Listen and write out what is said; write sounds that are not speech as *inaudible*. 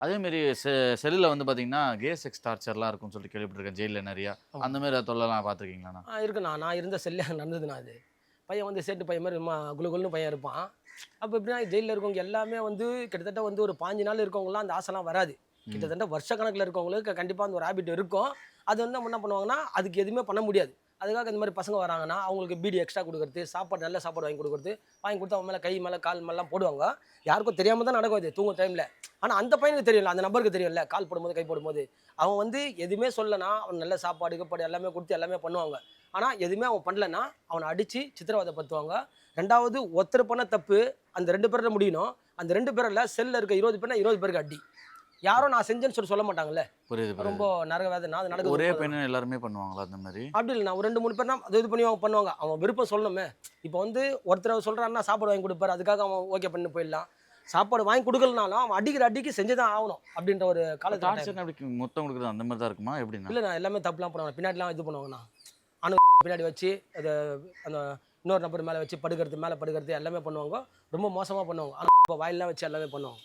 அதே மாதிரி செ செல்லில் வந்து பார்த்தீங்கன்னா கே செக்ஸ் டார்ச்சர்லாம் இருக்கும்னு சொல்லிட்டு கேள்விப்பட்டிருக்கேன் ஜெயிலில் நிறையா. அந்த மாதிரி தொல்லலாம் பார்த்துருக்கீங்களாண்ணா இருக்குண்ணா நான் இருந்த செல்லே *laughs* நடந்ததுண்ணா அது. பையன் வந்து சேட்டு பையன் மாதிரி குலு குலுன்னு பையன் இருப்பான். அப்போ எப்படின்னா ஜெயிலில் இருக்கவங்க எல்லாமே வந்து கிட்டத்தட்ட வந்து ஒரு பாஞ்சு நாள் இருக்கவங்களாம் அந்த ஆசைலாம் வராது. கிட்டத்தட்ட வருஷ கணக்கில் இருக்கவங்களுக்கு கண்டிப்பாக அந்த ஒரு ஹேபிட் இருக்கும். அது வந்து நம்ம என்ன பண்ணுவாங்கன்னா அதுக்கு எதுவுமே பண்ண முடியாது. அதுக்காக இந்த மாதிரி பசங்க வராங்கன்னா அவங்களுக்கு பீடி எக்ஸ்ட்ரா கொடுக்குறது சாப்பாடு நல்ல சாப்பாடு வாங்கி கொடுக்குறது வாங்கி கொடுத்து அவன் மேலே கை மேலே கால் மேலாம் போடுவாங்க. யாருக்கும் தெரியாமல் தான் நடக்கும் இது தூங்கும் டைமில் ஆனால் அந்த பையனுக்கு தெரியல அந்த நபருக்கு தெரியும்ல கால் போடும்போது கை போடும்போது. அவன் வந்து எதுவுமே சொல்லனா அவன் நல்ல சாப்பாடு கப்பாடு எல்லாமே கொடுத்து எல்லாமே பண்ணுவாங்க. ஆனால் எதுவுமே அவன் பண்ணலன்னா அவனை அடித்து சித்திரவதைப்படுத்துவாங்க. ரெண்டாவது ஒருத்தர் பண்ண தப்பு அந்த ரெண்டு பேரில் முடியணும். அந்த ரெண்டு பேரில் செல்லில் இருக்க இருபது பேர்னா இருபது பேருக்கு அடி. யாரும் நான் செஞ்சேன்னு சொல்லி சொல்ல மாட்டாங்கல்ல? புரியுது ரொம்ப நரக வேதனை அது நடக்குது ஒரே பையனை எல்லாருமே பண்ணுவாங்களா அந்த மாதிரி? அப்படி இல்லை நான் ஒரு ரெண்டு மூணு பேர் தான் இது பண்ணி பண்ணுவாங்க. அவன் விருப்பம் சொல்லணுமே. இப்போ வந்து ஒருத்தர் சொல்கிறான்னா சாப்பாடு வாங்கி கொடுப்பாரு. அதுக்காக அவன் ஓகே பண்ணி போயிடலாம். சாப்பாடு வாங்கி கொடுக்கலனாலும் அவன் அடிக்கிற அடிக்கு செஞ்சு தான் ஆகணும் அப்படின்ற ஒரு காலத்தில் அப்படி மொத்தம் கொடுக்குறது அந்த மாதிரி தான் இருக்குமா? எப்படின்னா? இல்லை நான் எல்லாமே தப்புலாம் பண்ணுவாங்க பின்னாடிலாம் இது பண்ணுவாங்கண்ணா அணு பின்னாடி வச்சு அதை அந்த இன்னொரு நபர் மேலே வச்சு படுக்கிறது மேலே படுக்கிறது எல்லாமே பண்ணுவாங்க. ரொம்ப மோசமாக பண்ணுவாங்க. ஆனால் இப்போ வாயிலாம் வச்சு எல்லாமே பண்ணுவாங்க.